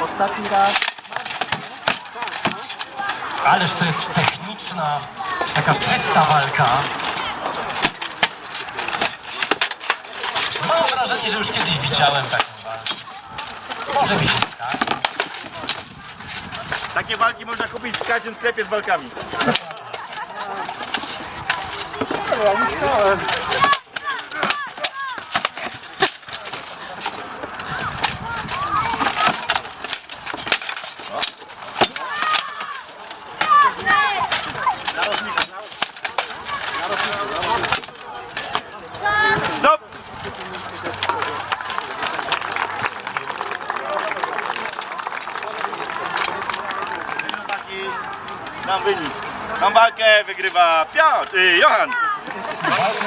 Ostatni raz. Ależ to jest techniczna, taka czysta walka. Mam wrażenie, że już kiedyś widziałem taką walkę. Może mi się tak? Takie walki można kupić w każdym sklepie z walkami. Mam wynik. Mam walkę, wygrywa Piotr, y, Johan.